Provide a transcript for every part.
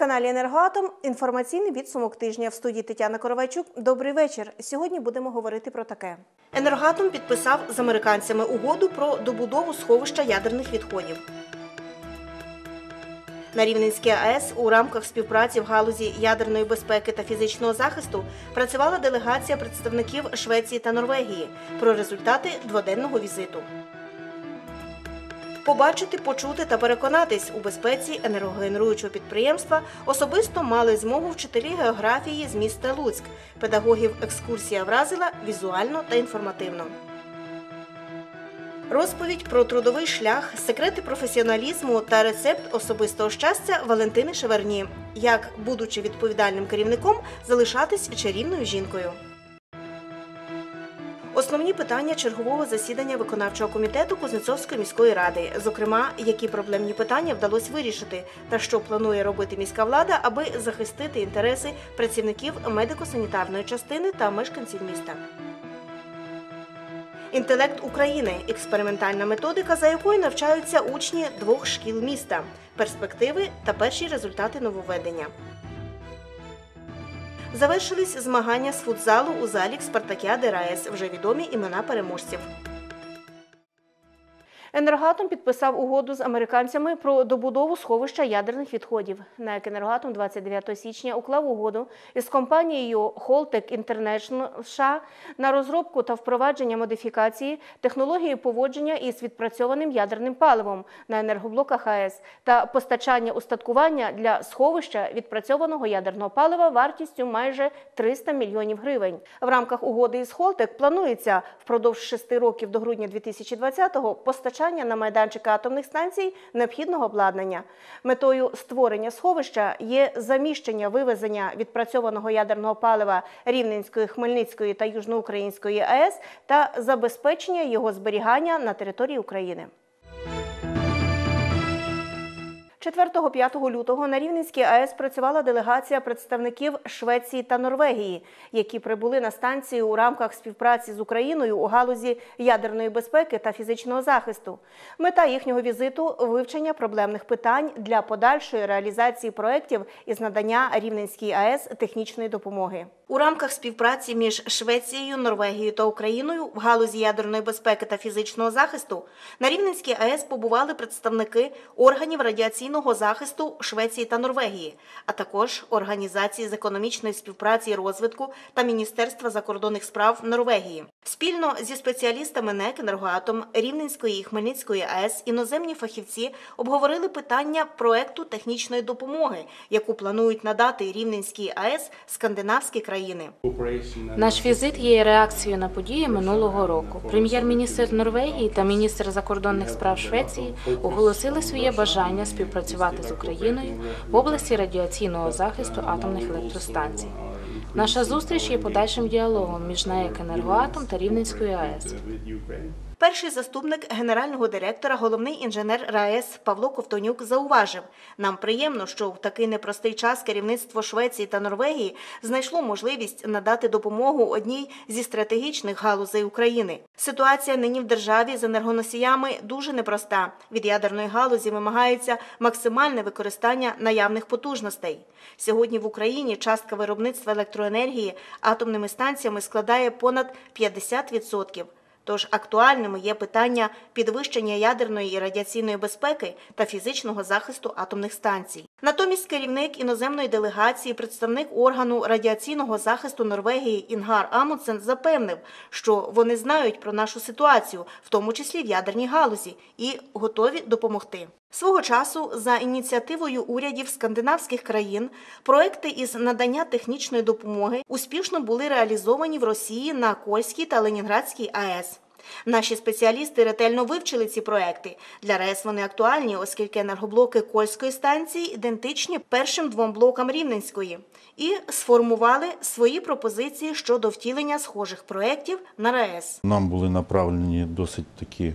На каналі Енергоатом інформаційний підсумок тижня в студії Тетяна Коровайчук. Добрий вечір. Сьогодні будемо говорити про таке. Енергоатом підписав з американцями угоду про добудову сховища ядерних відходів. На Рівненській АЕС у рамках співпраці в галузі ядерної безпеки та фізичного захисту працювала делегація представників Швеції та Норвегії про результати дводенного візиту. Побачити, почути та переконатись у безпеці енергогенеруючого підприємства особисто мали змогу вчителі географії з міста Луцьк. Педагогів екскурсія вразила візуально та інформативно. Розповідь про трудовий шлях, секрети професіоналізму та рецепт особистого щастя Валентини Шеверні. Як, будучи відповідальним керівником, залишатись чарівною жінкою. Основні питання чергового засідання виконавчого комітету Кузнецовської міської ради, зокрема, які проблемні питання вдалося вирішити, та що планує робити міська влада, аби захистити інтереси працівників медико-санітарної частини та мешканців міста. Інтелект України експериментальна методика, за якою навчаються учні двох шкіл міста, перспективи та перші результати нововведення. Завершились змагання з футзалу у залі Спартакіади РаЕС. Вже відомі імена переможців. Енергоатом підписав угоду з американцями про добудову сховища ядерних відходів. НАЕК «Енергоатом» 29 січня уклав угоду із компанією Holtec International США на розробку та впровадження модифікації технології поводження із відпрацьованим ядерним паливом на енергоблоках АЕС та постачання устаткування для сховища відпрацьованого ядерного палива вартістю майже 300 мільйонів гривень. В рамках угоди із Holtec планується впродовж шести років до грудня 2020-го постачання на майданчики атомних станцій необхідного обладнання. Метою створення сховища є заміщення вивезення відпрацьованого ядерного палива Рівненської, Хмельницької та Южноукраїнської АЕС та забезпечення його зберігання на території України. 4-5 лютого на Рівненській АЕС працювала делегація представників Швеції та Норвегії, які прибули на станцію у рамках співпраці з Україною у галузі ядерної безпеки та фізичного захисту. Мета їхнього візиту вивчення проблемних питань для подальшої реалізації проєктів із надання Рівненській АЕС технічної допомоги. У рамках співпраці між Швецією, Норвегією та Україною в галузі ядерної безпеки та фізичного захисту на Рівненській АЕС побували представники органів радіаційного захисту Швеції та Норвегії, а також організації з економічної співпраці і розвитку та Міністерства закордонних справ Норвегії. Спільно зі спеціалістами НЕК «Енергоатом» Рівненської і Хмельницької АЕС іноземні фахівці обговорили питання проекту технічної допомоги, яку планують надати Рівненській АЕС скандинавські країни. Наш візит є реакцією на події минулого року. Прем'єр-міністр Норвегії та міністр закордонних справ Швеції оголосили своє бажання співпрацювати з Україною в області радіаційного захисту атомних електростанцій. Наша зустріч є подальшим діалогом між НАЕК «Енергоатом» та Рівненської АЕС. Перший заступник генерального директора, головний інженер РаЕС Павло Ковтонюк зауважив: нам приємно, що в такий непростий час керівництво Швеції та Норвегії знайшло можливість надати допомогу одній зі стратегічних галузей України. Ситуація нині в державі з енергоносіями дуже непроста. Від ядерної галузі вимагається максимальне використання наявних потужностей. Сьогодні в Україні частка виробництва електроенергії атомними станціями складає понад 50%. Тож актуальними є питання підвищення ядерної і радіаційної безпеки та фізичного захисту атомних станцій. Натомість керівник іноземної делегації, представник органу радіаційного захисту Норвегії Інгар Амундсен запевнив, що вони знають про нашу ситуацію, в тому числі в ядерній галузі, і готові допомогти. Свого часу за ініціативою урядів скандинавських країн проекти із надання технічної допомоги успішно були реалізовані в Росії на Кольській та Ленінградській АЕС. Наші спеціалісти ретельно вивчили ці проекти. Для РЕС вони актуальні, оскільки енергоблоки Кольської станції ідентичні першим двом блокам Рівненської, і сформували свої пропозиції щодо втілення схожих проєктів на РаЕС. Нам були направлені досить такі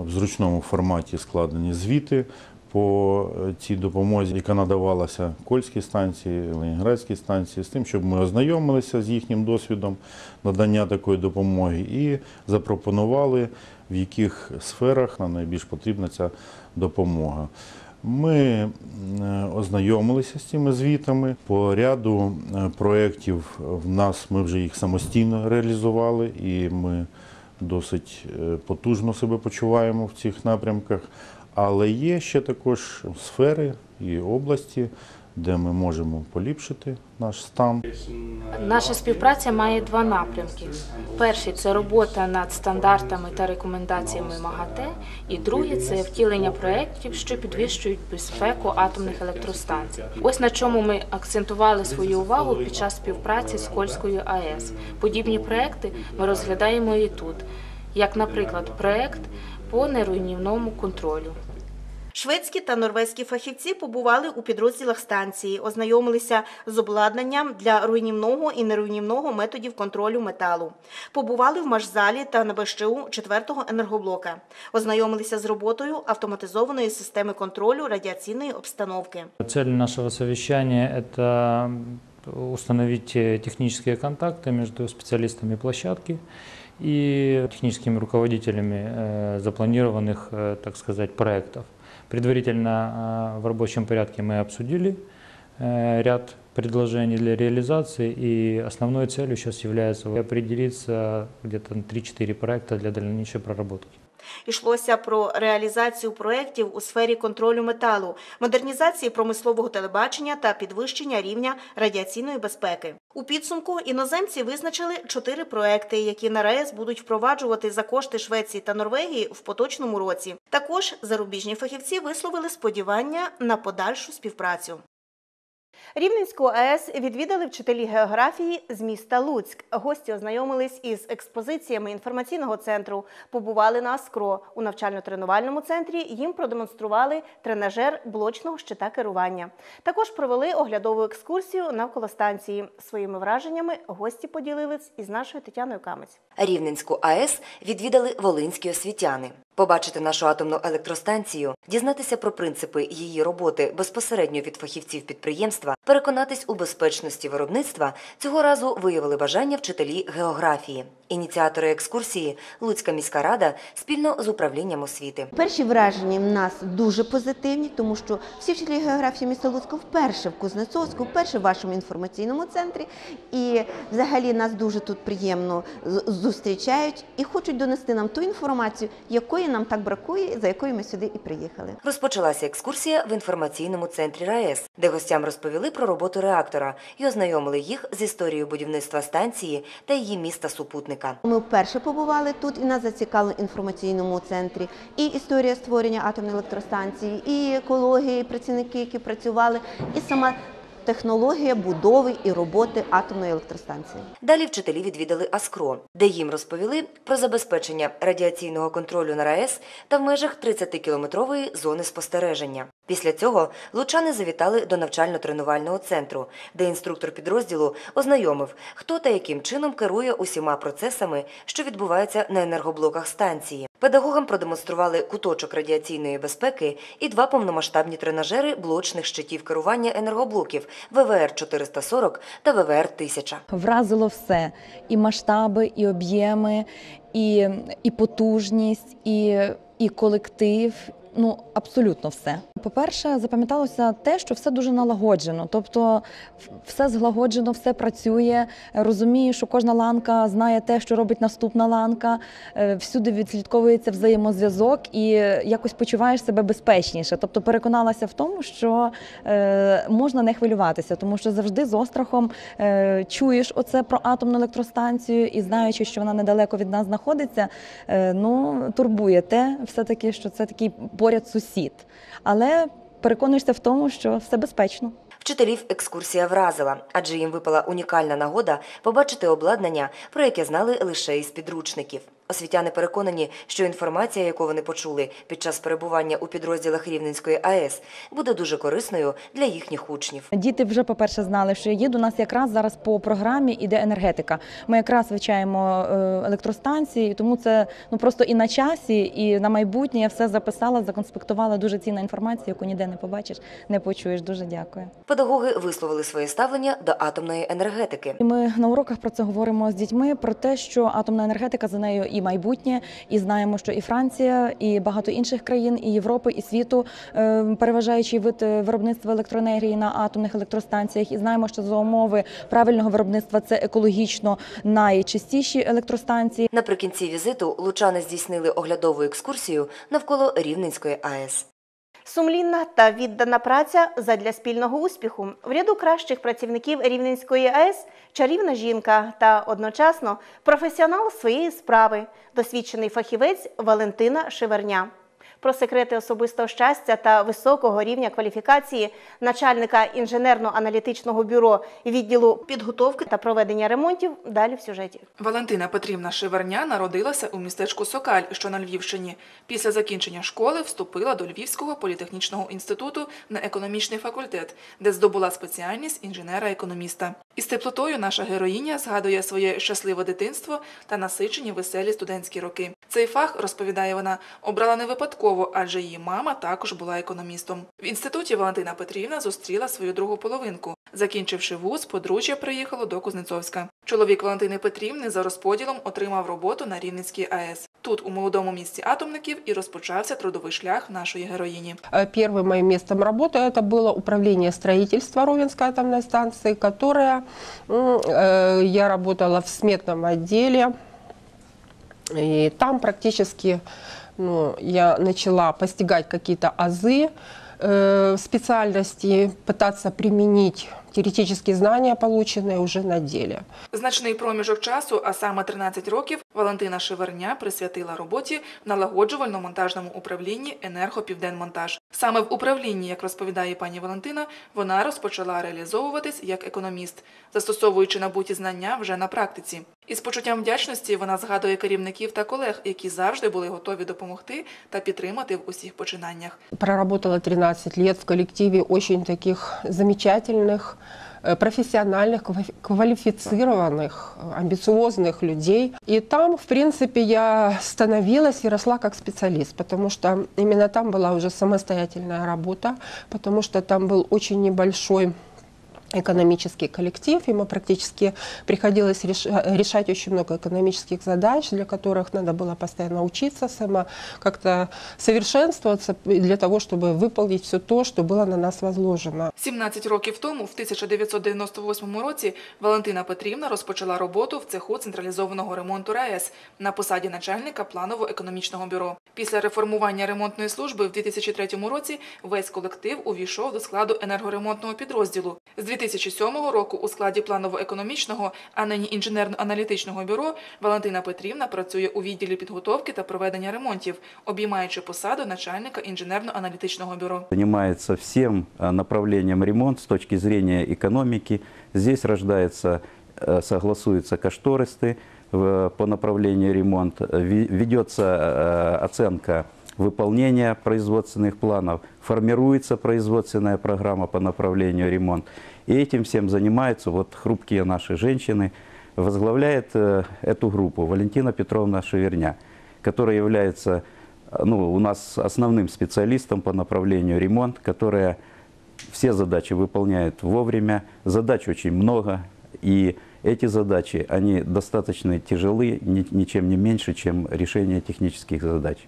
в зручному форматі складені звіти по е, цій допомозі, яка надавалася Кольській станції, Ленінградській станції, з тим, щоб ми ознайомилися з їхнім досвідом надання такої допомоги і запропонували, в яких сферах нам найбільш потрібна ця допомога. Ми е, ознайомилися з цими звітами. По ряду е, проєктів в нас ми вже їх самостійно реалізували, і ми досить е, потужно себе почуваємо в цих напрямках. Але є ще також сфери і області, де ми можемо поліпшити наш стан. Наша співпраця має два напрямки: перший це робота над стандартами та рекомендаціями МАГАТЕ, і другий це втілення проєктів, що підвищують безпеку атомних електростанцій. Ось на чому ми акцентували свою увагу під час співпраці з Кольською АЕС. Подібні проекти ми розглядаємо і тут, як, наприклад, проект по неруйнівному контролю. Шведські та норвезькі фахівці побували у підрозділах станції, ознайомилися з обладнанням для руйнівного і неруйнівного методів контролю металу. Побували в Машзалі та на БЩУ 4-го енергоблока. Ознайомилися з роботою автоматизованої системи контролю радіаційної обстановки. Цель нашего совещания – это установить э, технические контакты между специалистами площадки и техническими руководителями э, запланированных, э, так сказать, проектов. Предварительно э, в рабочем порядке мы обсудили э, ряд предложений для реализации, и основной целью сейчас является определиться где-то на 3-4 проекта для дальнейшей проработки. Йшлося про реалізацію проєктів у сфері контролю металу, модернізації промислового телебачення та підвищення рівня радіаційної безпеки. У підсумку іноземці визначили чотири проекти, які на РАЕС будуть впроваджувати за кошти Швеції та Норвегії в поточному році. Також зарубіжні фахівці висловили сподівання на подальшу співпрацю. Рівненську АЕС відвідали вчителі географії з міста Луцьк. Гості ознайомились із експозиціями інформаційного центру, побували на Аскро. У навчально-тренувальному центрі їм продемонстрували тренажер блочного щита керування. Також провели оглядову екскурсію навколо станції. Своїми враженнями гості поділились із нашою Тетяною Камець. Рівненську АЕС відвідали волинські освітяни. Побачити нашу атомну електростанцію, дізнатися про принципи її роботи безпосередньо від фахівців підприємства, переконатись у безпечності виробництва цього разу виявили бажання вчителі географії. Ініціатори екскурсії Луцька міська рада спільно з управлінням освіти. Перші враження в нас дуже позитивні, тому що всі вчителі географії міста Луцька вперше в Кузнецовську, вперше в вашому інформаційному центрі. І взагалі нас дуже тут приємно зустрічають і хочуть донести нам ту інформацію, якої нам так бракує, за якою ми сюди і приїхали. Розпочалася екскурсія в інформаційному центрі РаЕС, де гостям розповіли про роботу реактора і ознайомили їх з історією будівництва станції та її міста супутника. Ми вперше побували тут і нас зацікавили в інформаційному центрі. І історія створення атомної електростанції, і екологія, і працівники, які працювали, і сама технологія будови і роботи атомної електростанції. Далі вчителі відвідали Аскро, де їм розповіли про забезпечення радіаційного контролю на РаЕС та в межах 30-кілометрової зони спостереження. Після цього лучани завітали до навчально-тренувального центру, де інструктор підрозділу ознайомив, хто та яким чином керує усіма процесами, що відбуваються на енергоблоках станції. Педагогам продемонстрували куточок радіаційної безпеки і два повномасштабні тренажери блочних щитів керування енергоблоків ВВР 440 та ВВР 1000. вразило все: і масштаби, і об'єми, і, і потужність, і, і колектив. Ну, абсолютно все. По-перше, запам'яталося те, що все дуже налагоджено. Тобто, все злагоджено, все працює. Розумію, що кожна ланка знає те, що робить наступна ланка. Е, Всюди відслідковується взаємозв'язок і якось почуваєш себе безпечніше. Тобто, переконалася в тому, що е, можна не хвилюватися, тому що завжди з острахом е, чуєш оце про атомну електростанцію і знаючи, що вона недалеко від нас знаходиться, ну турбує те, все таки, що це такий поряд сусід. Але переконуєшся в тому, що все безпечно. Вчителів екскурсія вразила, адже їм випала унікальна нагода побачити обладнання, про яке знали лише із підручників. Освітяни переконані, що інформація, яку вони почули під час перебування у підрозділах Рівненської АЕС, буде дуже корисною для їхніх учнів. Діти вже, по-перше, знали, що я їду. Нас якраз зараз по програмі іде енергетика. Ми якраз вивчаємо е, електростанції, тому це ну просто і на часі, і на майбутнє я все записала, законспектувала. Дуже цінна інформація, яку ніде не побачиш, не почуєш. Дуже дякую. Педагоги висловили своє ставлення до атомної енергетики. Ми на уроках про це говоримо з дітьми про те, що атомна енергетика за нею і майбутнє, і знаємо, що і Франція, і багато інших країн, і Європи, і світу е, переважаючий вид е, виробництва електроенергії на атомних електростанціях. І знаємо, що за умови правильного виробництва це екологічно найчистіші електростанції. Наприкінці візиту лучани здійснили оглядову екскурсію навколо Рівненської АЕС. Сумлінна та віддана праця задля спільного успіху. В ряду кращих працівників Рівненської АЕС чарівна жінка та одночасно професіонал своєї справи, досвідчений фахівець Валентина Шеверня. Про секрети особистого щастя та високого рівня кваліфікації начальника інженерно-аналітичного бюро відділу підготовки та проведення ремонтів далі в сюжеті. Валентина Петрівна Шеверня народилася у містечку Сокаль, що на Львівщині. Після закінчення школи вступила до Львівського політехнічного інституту на економічний факультет, де здобула спеціальність інженера-економіста. Із теплотою наша героїня згадує своє щасливе дитинство та насичені веселі студентські роки. Цей фах, розповідає вона, обрала не випадково, адже її мама також була економістом. В інституті Валентина Петрівна зустріла свою другу половинку. Закінчивши вуз, подружжя приїхало до Кузнецовська. Чоловік Валентини Петрівни за розподілом отримав роботу на Рівненській АЕС. Тут, у молодому місті атомників, і розпочався трудовий шлях нашої героїні. Э, Первым моим местом работы это было управление строительства Ровенской атомной станции, которая м, э, я работала в сметном отделе. И там практически ну, я начала постигать какие-то азы э, специальности, пытаться применить теоретические знания, полученные уже на деле. Значний проміжок часу, а саме 13 років, Валентина Шеверня присвятила роботі в налагоджувально-монтажному управлінні «Енергопівденмонтаж». Саме в управлінні, як розповідає пані Валентина, вона розпочала реалізовуватись як економіст, застосовуючи набуті знання вже на практиці. Із почуттям вдячності вона згадує керівників та колег, які завжди були готові допомогти та підтримати в усіх починаннях. Проработала 13 лет в коллективе очень таких замечательных, э, профессиональных, ква- квалифицированных, э, амбициозных людей. И там, в принципе, я становилась и росла как специалист, потому что именно там была уже самостоятельная работа, потому что там был очень небольшой экономический коллектив, и мы практически приходилось реш- решать очень много экономических задач, для которых надо было постоянно учиться, сама как-то совершенствоваться для того, чтобы выполнить все то, что было на нас возложено. 17 років тому, в 1998 році, Валентина Петрівна розпочала роботу в цеху централізованого ремонту РаЕС на посаді начальника планово-економічного бюро. Після реформування ремонтної служби в 2003 році весь колектив увійшов до складу енергоремонтного підрозділу. З 2007 року у складі планово-економічного, а нині інженерно-аналітичного бюро Валентина Петрівна працює у відділі підготовки та проведення ремонтів, обіймаючи посаду начальника інженерно-аналітичного бюро. занимается всем э, направлением ремонт с точки зрения экономики. Здесь рождается, э, согласуются коштористы э, по направлению ремонт, Э, ви- ведется э, оценка выполнения производственных планов, формируется производственная программа по направлению ремонт. И этим всем занимаются вот хрупкие наши женщины. Возглавляет э, эту группу Валентина Петровна Шеверня, которая является ну, у нас основным специалистом по направлению ремонт, которая все задачи выполняет вовремя. Задач очень много, и эти задачи, они достаточно тяжелы, ни- ничем не меньше, чем решение технических задач.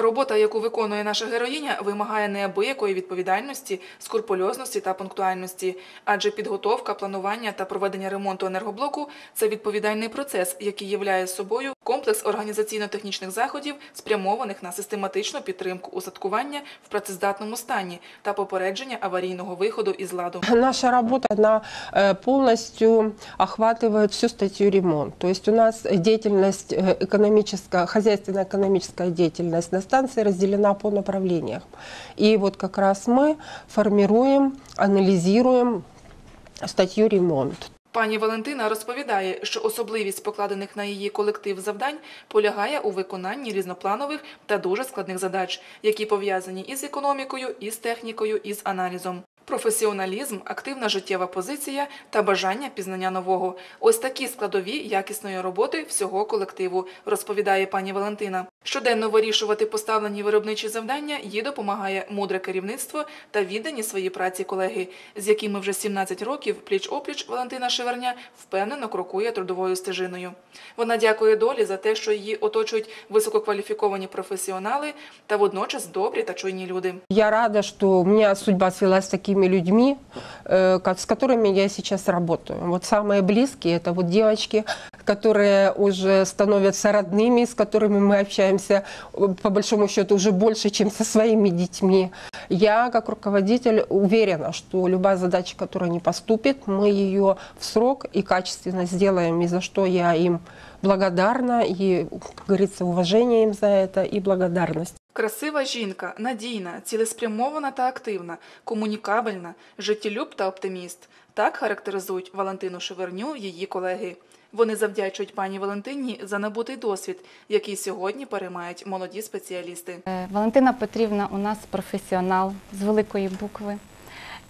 Робота, яку виконує наша героїня, вимагає неабиякої відповідальності, скрупульозності та пунктуальності, адже підготовка, планування та проведення ремонту енергоблоку це відповідальний процес, який являє собою комплекс організаційно-технічних заходів, спрямованих на систематичну підтримку устаткування в працездатному стані та попередження аварійного виходу із ладу. Наша работа, она э, полностью охватывает всю статью ремонт. То есть у нас деятельность э, экономическая, хозяйственно-экономическая деятельность на станции разделена по направлениям. И вот как раз мы формируем, анализируем статью ремонт. Пані Валентина розповідає, що особливість покладених на її колектив завдань полягає у виконанні різнопланових та дуже складних задач, які пов'язані із економікою, із технікою, із аналізом. Професіоналізм, активна життєва позиція та бажання пізнання нового ось такі складові якісної роботи всього колективу, розповідає пані Валентина. Щоденно вирішувати поставлені виробничі завдання їй допомагає мудре керівництво та віддані своїй праці колеги, з якими вже 17 років пліч-опліч Валентина Шеверня впевнено крокує трудовою стежиною. Вона дякує долі за те, що її оточують висококваліфіковані професіонали та водночас добрі та чуйні люди. Я рада, что у меня судьба свелась с такими людьми, э, с которыми я сейчас работаю. Вот самые близкие – это вот девочки, которые уже становятся родными, с которыми мы общаемся, э, по большому счету, уже больше, чем со своими детьми. Я, как руководитель, уверена, что любая задача, которая не поступит, мы ее в срок и качественно сделаем, и за что я им благодарна, и, как говорится, уважение им за это и благодарность. Красива жінка, надійна, цілеспрямована та активна, комунікабельна, життєлюб та оптиміст. Так характеризують Валентину Шеверню її колеги. Вони завдячують пані Валентині за набутий досвід, який сьогодні переймають молоді спеціалісти. Е, Валентина Петрівна у нас професіонал з великої букви.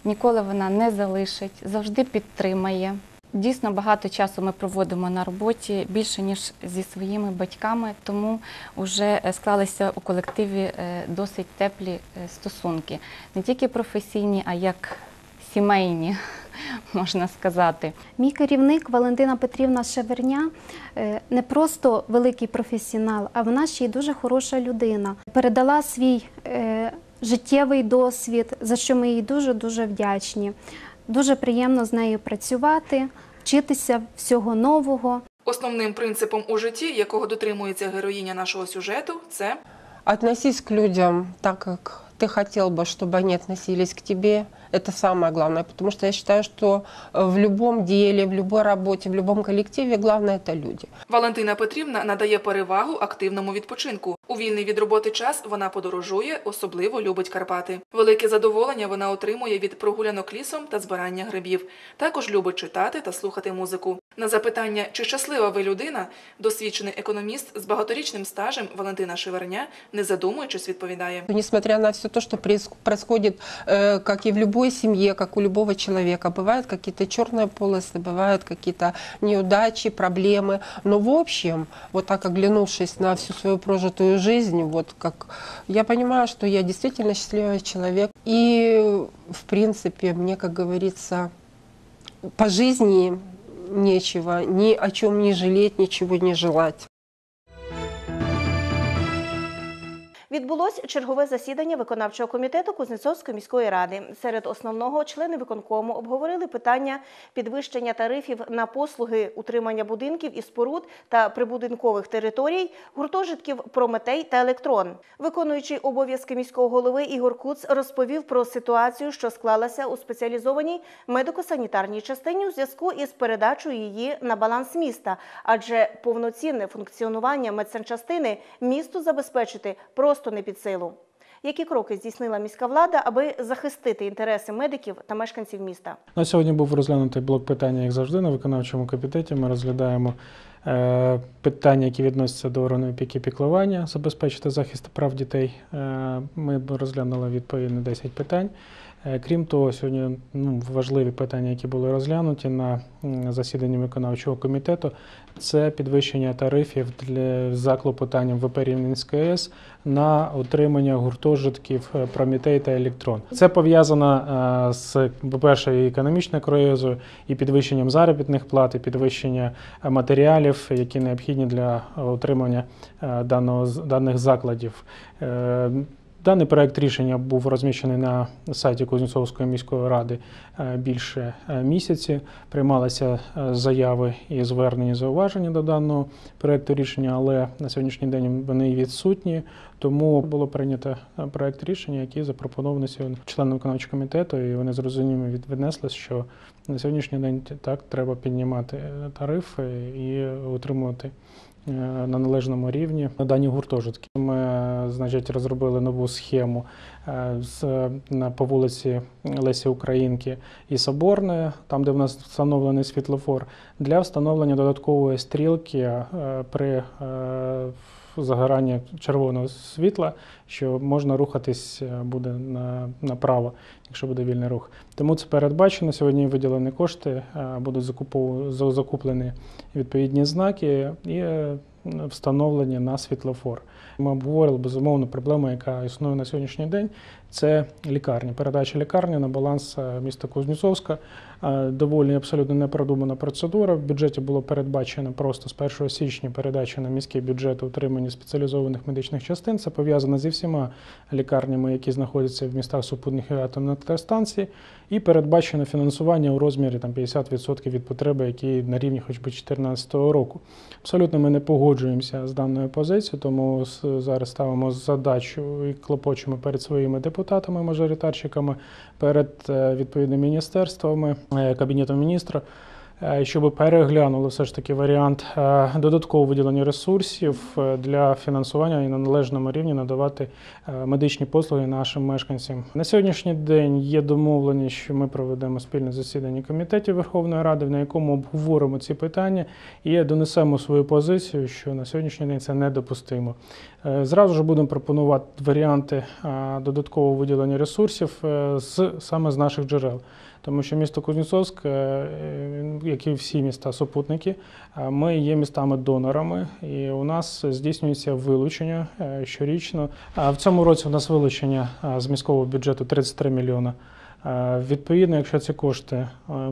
Ніколи вона не залишить, завжди підтримає. Дійсно, багато часу ми проводимо на роботі більше ніж зі своїми батьками, тому вже е, склалися у колективі е, досить теплі е, стосунки, не тільки професійні, а як сімейні, можна сказати. Мій керівник Валентина Петрівна Шеверня не просто великий професіонал, а вона ще й дуже хороша людина. Передала свій життєвий досвід, за що ми їй дуже дуже вдячні. Дуже приємно з нею працювати, вчитися всього нового. Основним принципом у житті, якого дотримується героїня нашого сюжету, це Относись к людям так, как ты хотел бы, чтобы они относились к тебе. Это самое главное, потому что я считаю, что э, в любом деле, в любой работе, в любом коллективе главное это люди. Валентина Петрівна надає перевагу активному відпочинку. У вільний від роботи час вона подорожує, особливо любить Карпати. Велике задоволення вона отримує від прогулянок лісом та збирання грибів. Також любить читати та слухати музику. На запитання, чи щаслива ви людина, досвідчений економіст з багаторічним стажем Валентина Шеверня, не задумуючись, відповідає. Несмотря на все то, что проис- происходит, э, как и в будь любой семье, как у любого человека, бывают какие-то черные полосы, бывают какие-то неудачи, проблемы. Но в общем, вот так оглянувшись на всю свою прожитую жизнь, вот как я понимаю, что я действительно счастливый человек. И, в принципе, мне, как говорится, по жизни нечего ни о чем не жалеть, ничего не желать. Відбулось чергове засідання виконавчого комітету Кузнецовської міської ради. Серед основного члени виконкому обговорили питання підвищення тарифів на послуги утримання будинків і споруд та прибудинкових територій, гуртожитків Прометей та Електрон. Виконуючий обов'язки міського голови Ігор Куц розповів про ситуацію, що склалася у спеціалізованій медико-санітарній частині у зв'язку із передачею її на баланс міста, адже повноцінне функціонування медсанчастини місту забезпечити просто не під силу. Які кроки здійснила міська влада, аби захистити інтереси медиків та мешканців міста? На сьогодні був розглянутий блок питання, як завжди, на виконавчому комітеті. Ми розглядаємо е, питання, які відносяться до органу опіки піклування, забезпечити захист прав дітей. Е, ми розглянули відповідно 10 питань. Е, Крім того, сьогодні ну, важливі питання, які були розглянуті на засіданні виконавчого комітету, це підвищення тарифів для за клопотанням ВП Рівненської на утримання гуртожитків е, Прометей та Електрон. Це пов'язано е, з, по-перше, економічною кризою, і підвищенням заробітних плат, і підвищення матеріалів, які необхідні для утримання е, даного, даних закладів. Даний проект рішення був розміщений на сайті Кузнєцовської міської ради е, більше е, місяці. Приймалися е, заяви і звернення зауваження до даного проекту рішення, але на сьогоднішній день вони відсутні. Тому було прийнято проект рішення, який запропонований сьогодні членам виконавчого комітету, і вони зрозуміло віднесли, що на сьогоднішній день так треба піднімати тарифи і утримувати на належному рівні дані гуртожитки. Ми, е, значить, розробили нову схему е, з, по вулиці Лесі Українки і Соборної, там, де в нас встановлений світлофор, для встановлення додаткової стрілки е, при е, загорання червоного світла, що можна рухатись е, буде на, направо, якщо буде вільний рух. Тому це передбачено. Сьогодні виділені кошти, е, будуть закуплені відповідні знаки і е, встановлені на світлофор. Ми обговорили безумовно проблему, яка існує на сьогоднішній день. Це лікарні. Передача лікарні на баланс міста Кузнєцовська. Е, Доволі абсолютно непродумана процедура. В бюджеті було передбачено просто з 1 січня передача на міський бюджет утримання спеціалізованих медичних частин. Це пов'язано зі всіма лікарнями, які знаходяться в містах супутних і атомних електростанцій. І передбачено фінансування у розмірі там 50% від потреби, які на рівні хоч би 2014 року. Абсолютно ми не погоджуємося з даною позицією, тому зараз ставимо задачу і клопочемо перед своїми депутатами, мажоритарщиками, перед е, відповідними міністерствами, е, кабінетом міністра. е, Щоб переглянули все ж таки варіант е, додаткового виділення ресурсів для фінансування і на належному рівні надавати медичні послуги нашим мешканцям. На сьогоднішній день є домовленість, що ми проведемо спільне засідання комітетів Верховної Ради, на якому обговоримо ці питання і донесемо свою позицію, що на сьогоднішній день це недопустимо. Зразу ж будемо пропонувати варіанти додаткового виділення ресурсів з саме з наших джерел. Тому що місто Кузнєцовськ, е, як і всі міста супутники, е, ми є містами-донорами, і у нас здійснюється вилучення е, щорічно. В цьому році у нас вилучення з міського бюджету 33 мільйона. Відповідно, якщо ці кошти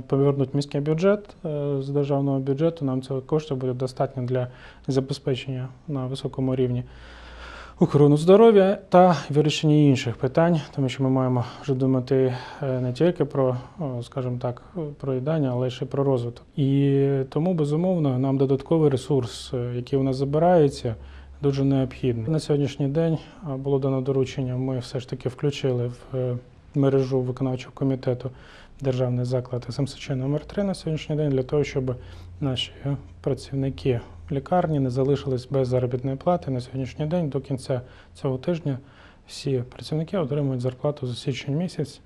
повернуть міський бюджет з державного бюджету, нам цього кошту буде достатньо для забезпечення на високому рівні охорону здоров'я та вирішення інших питань, тому що ми маємо вже думати е, не тільки про, скажімо так, про їдання, але ще про розвиток. І тому, безумовно, нам додатковий ресурс, е, який у нас забирається, дуже необхідний. На сьогоднішній день е, було дано доручення. Ми все ж таки включили в мережу виконавчого комітету державний заклад СМСЧ номер 3 на сьогоднішній день для того, щоб наші працівники лікарні не залишились без заробітної плати на сьогоднішній день. До кінця цього тижня всі працівники отримують зарплату за січень місяць.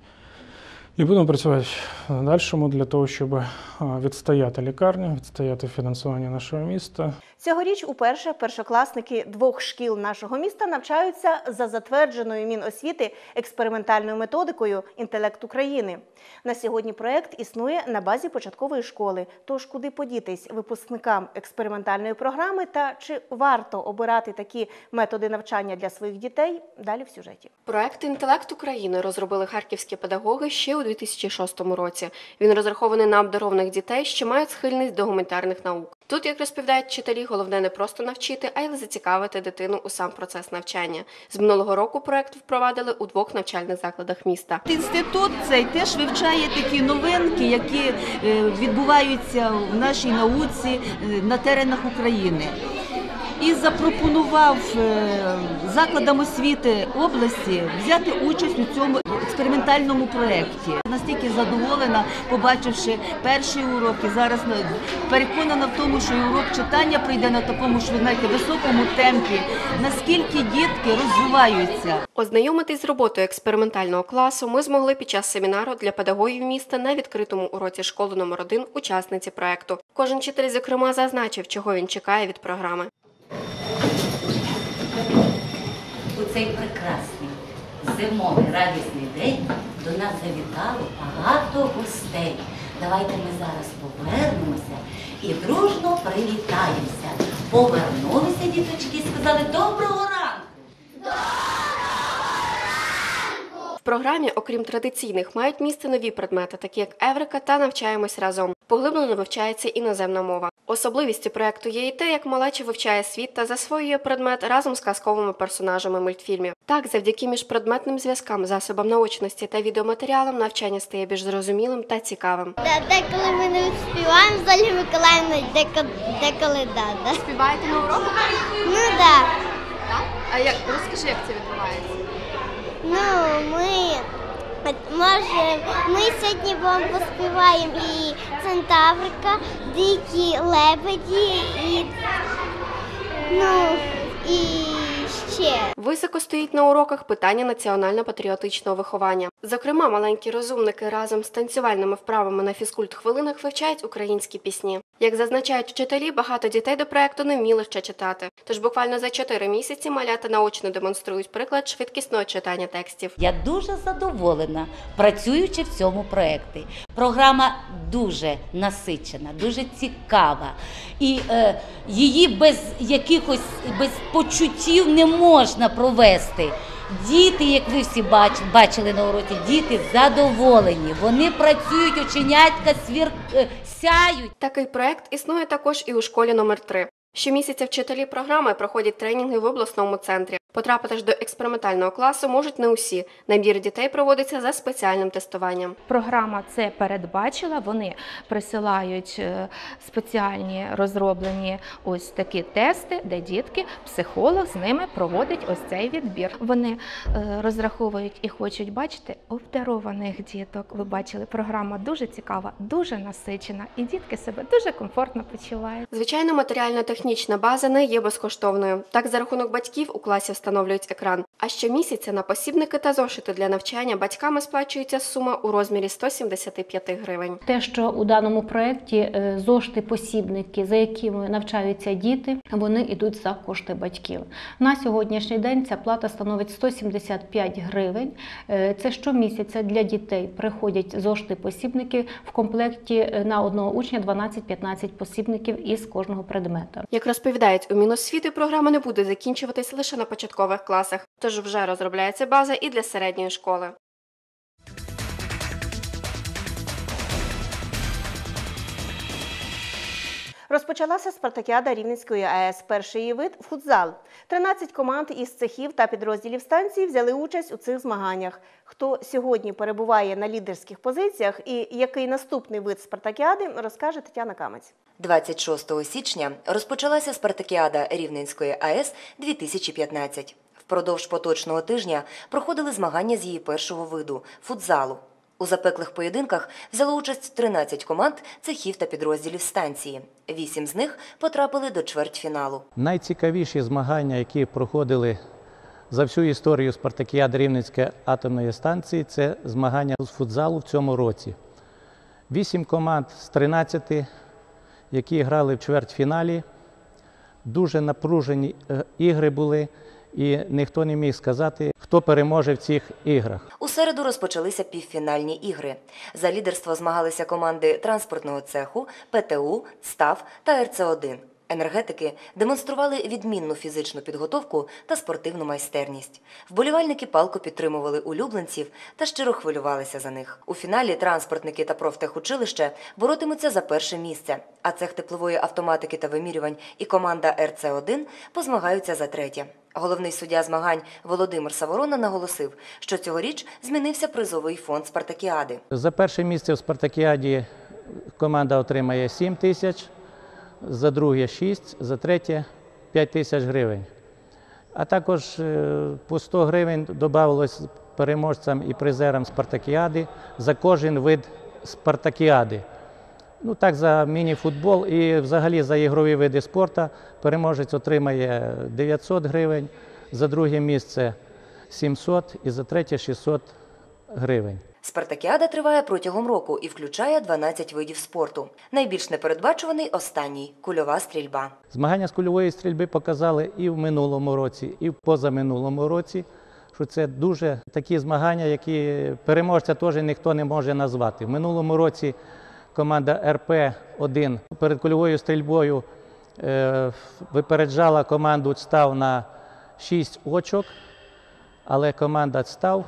І будемо працювати в дальшому для того, щоб відстояти лікарню, відстояти фінансування нашого міста. Цьогоріч уперше першокласники двох шкіл нашого міста навчаються за затвердженою Міносвіти експериментальною методикою Інтелект України. На сьогодні проект існує на базі початкової школи. Тож куди подітись випускникам експериментальної програми та чи варто обирати такі методи навчання для своїх дітей? Далі в сюжеті. Проект Інтелект України розробили харківські педагоги ще у 2006 році. Він розрахований на обдарованих дітей, що мають схильність до гуманітарних наук. Тут, як розповідають вчителі, головне не просто навчити, а й зацікавити дитину у сам процес навчання. З минулого року проект впровадили у двох навчальних закладах міста. Інститут цей теж вивчає такі новинки, які е, відбуваються в нашій науці е, на теренах України. І запропонував е, закладам освіти області взяти участь у цьому експериментальному проєкті. Настільки задоволена, побачивши перший урок, і зараз на- переконана в тому, що урок читання пройде на такому ж ви знаєте, високому темпі, наскільки дітки розвиваються. Ознайомитись з роботою експериментального класу ми змогли під час семінару для педагогів міста на відкритому уроці школи номер 1 учасниці проекту. Кожен вчитель, зокрема, зазначив, чого він чекає від програми. У цей прекрасний зимовий радісний день до нас завітало багато гостей. Давайте ми зараз повернемося і дружно привітаємося. Повернулися діточки і сказали доброго ранку. В програмі, окрім традиційних, мають місце нові предмети, такі як Еврика та навчаємось разом. Поглиблено вивчається іноземна мова. Особливістю проекту є і те, як малеча вивчає світ та засвоює предмет разом з казковими персонажами мультфільмів. Так, завдяки міжпредметним зв'язкам, засобам наочності та відеоматеріалам навчання стає більш зрозумілим та цікавим. Деколи ми не співаємо з Олі Миколаївною, деколи, деколи да, да. Співаєте на уроках? Ну так. А як розкажи, як це відбувається? Ну, ми може, ми сьогодні вам поспіваємо і Центаврика, дикі лебеді і ну і ще. Високо стоїть на уроках питання національно-патріотичного виховання. Зокрема, маленькі розумники разом з танцювальними вправами на фізкульт хвилинах вивчають українські пісні. Як зазначають вчителі, багато дітей до проекту не вміли ще читати. Тож буквально за 4 місяці малята наочно демонструють приклад швидкісного читання текстів. Я дуже задоволена, працюючи в цьому проєкті. Програма дуже насичена, дуже цікава. І е, її без якихось без почуттів не можна провести. Діти, як ви всі бач, бачили на уроці, діти задоволені. Вони працюють, оченятка свір, е, сяють. Такий проект існує також і у школі номер 3 Щомісяця вчителі програми проходять тренінги в обласному центрі. Потрапити ж до експериментального класу можуть не усі. Набір дітей проводиться за спеціальним тестуванням. Програма це передбачила. Вони присилають е, спеціальні розроблені ось такі тести, де дітки, психолог з ними проводить ось цей відбір. Вони е, розраховують і хочуть бачити обдарованих діток. Ви бачили, програма дуже цікава, дуже насичена, і дітки себе дуже комфортно почувають. Звичайно, матеріально-технічна база не є безкоштовною. Так, за рахунок батьків у класі встановлюють екран. А щомісяця на посібники та зошити для навчання батьками сплачується сума у розмірі 175 гривень. Те, що у даному проєкті е, зошти посібники, за якими навчаються діти, вони йдуть за кошти батьків. На сьогоднішній день ця плата становить 175 гривень. Е, Це щомісяця для дітей приходять зошти посібники в комплекті е, на одного учня 12-15 посібників із кожного предмета. Як розповідають у Міносвіти, програма не буде закінчуватись лише на початкових класах, тож вже розробляється база і для середньої школи. Розпочалася спартакіада Рівненської АЕС. Перший її вид футзал. 13 команд із цехів та підрозділів станції взяли участь у цих змаганнях. Хто сьогодні перебуває на лідерських позиціях і який наступний вид спартакіади, розкаже Тетяна Камець. 26 січня розпочалася спартакіада Рівненської АЕС 2015. Впродовж поточного тижня проходили змагання з її першого виду футзалу. У запеклих поєдинках взяло участь 13 команд цехів та підрозділів станції. Вісім з них потрапили до чвертьфіналу. Найцікавіші змагання, які проходили за всю історію Спартакіади Рівненської атомної станції, це змагання з футзалу в цьому році. Вісім команд з 13, які грали в чвертьфіналі. Дуже напружені е, ігри були, і ніхто не міг сказати, хто переможе в цих іграх. У середу розпочалися півфінальні ігри. За лідерство змагалися команди транспортного цеху, ПТУ, СТАВ та РЦ-1. Енергетики демонстрували відмінну фізичну підготовку та спортивну майстерність. Вболівальники палко підтримували улюбленців та щиро хвилювалися за них. У фіналі транспортники та профтехучилище боротимуться за перше місце, а цех теплової автоматики та вимірювань і команда РЦ-1 позмагаються за третє. Головний суддя змагань Володимир Саворона наголосив, що цьогоріч змінився призовий фонд Спартакіади. За перше місце в Спартакіаді команда отримає 7 тисяч, за друге 6, за третє 5 тисяч гривень. А також е, по 100 гривень додавалось переможцям і призерам Спартакіади за кожен вид Спартакіади. Ну так, за міні-футбол і взагалі за ігрові види спорту переможець отримає 900 гривень, за друге місце 700 і за третє 600 гривень. Спартакіада триває протягом року і включає 12 видів спорту. Найбільш непередбачуваний останній кульова стрільба. Змагання з кульової стрільби показали і в минулому році, і в позаминулому році, що це дуже такі змагання, які переможця теж ніхто не може назвати. В минулому році команда РП-1 перед кульовою стрільбою е, випереджала команду «Став» на 6 очок, але команда «Став»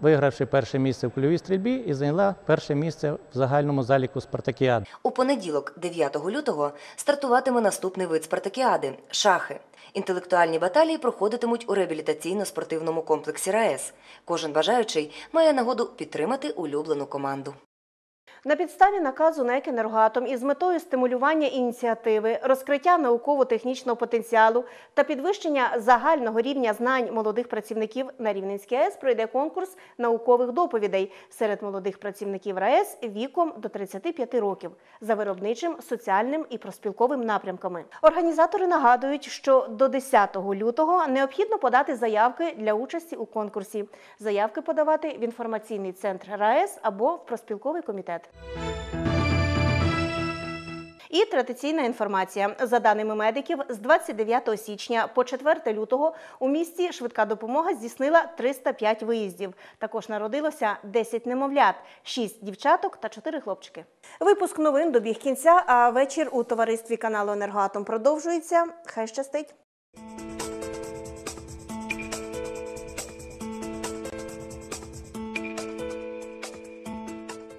вигравши перше місце в кульовій стрільбі і зайняла перше місце в загальному заліку спартакіад. У понеділок, 9 лютого, стартуватиме наступний вид спартакіади шахи. Інтелектуальні баталії проходитимуть у реабілітаційно-спортивному комплексі РаЕС. Кожен бажаючий має нагоду підтримати улюблену команду. На підставі наказу НЕК «Енергоатом» із метою стимулювання ініціативи, розкриття науково-технічного потенціалу та підвищення загального рівня знань молодих працівників на Рівненській АЕС пройде конкурс наукових доповідей серед молодих працівників РаЕС віком до 35 років за виробничим, соціальним і проспілковим напрямками. Організатори нагадують, що до 10 лютого необхідно подати заявки для участі у конкурсі. Заявки подавати в інформаційний центр РаЕС або в проспілковий комітет. І традиційна інформація. За даними медиків, з 29 січня по 4 лютого у місті швидка допомога здійснила 305 виїздів. Також народилося 10 немовлят, 6 дівчаток та 4 хлопчики. Випуск новин добіг кінця, а вечір у товаристві каналу Енергоатом продовжується. Хай щастить!